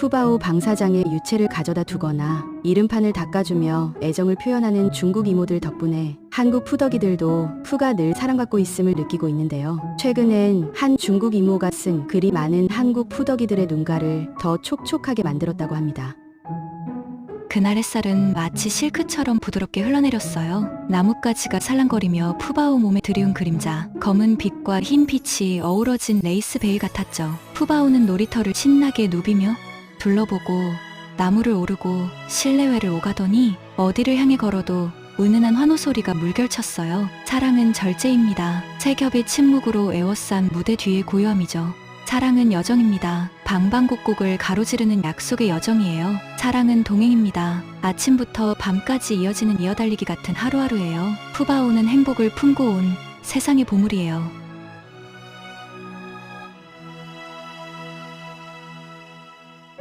푸바오 방사장에 유채를 가져다 두거나 이름판을 닦아주며 애정을 표현하는 중국 이모들 덕분에 한국 푸덕이들도 푸가 늘 사랑받고 있음을 느끼고 있는데요. 최근엔 한 중국 이모가 쓴 글이 많은 한국 푸덕이들의 눈가를 더 촉촉하게 만들었다고 합니다. 그날 햇살은 마치 실크처럼 부드럽게 흘러내렸어요. 나뭇가지가 살랑거리며 푸바오 몸에 드리운 그림자, 검은 빛과 흰 빛이 어우러진 레이스 베일 같았죠. 푸바오는 놀이터를 신나게 누비며 둘러보고 나무를 오르고 실내외를 오가더니 어디를 향해 걸어도 은은한 환호 소리가 물결쳤어요. 사랑은 절제입니다. 세 겹의 침묵으로 에워싼 무대 뒤의 고요함이죠. 사랑은 여정입니다. 방방곡곡을 가로지르는 약속의 여정이에요. 사랑은 동행입니다. 아침부터 밤까지 이어지는 이어달리기 같은 하루하루예요. 푸바오는 행복을 품고 온 세상의 보물이에요.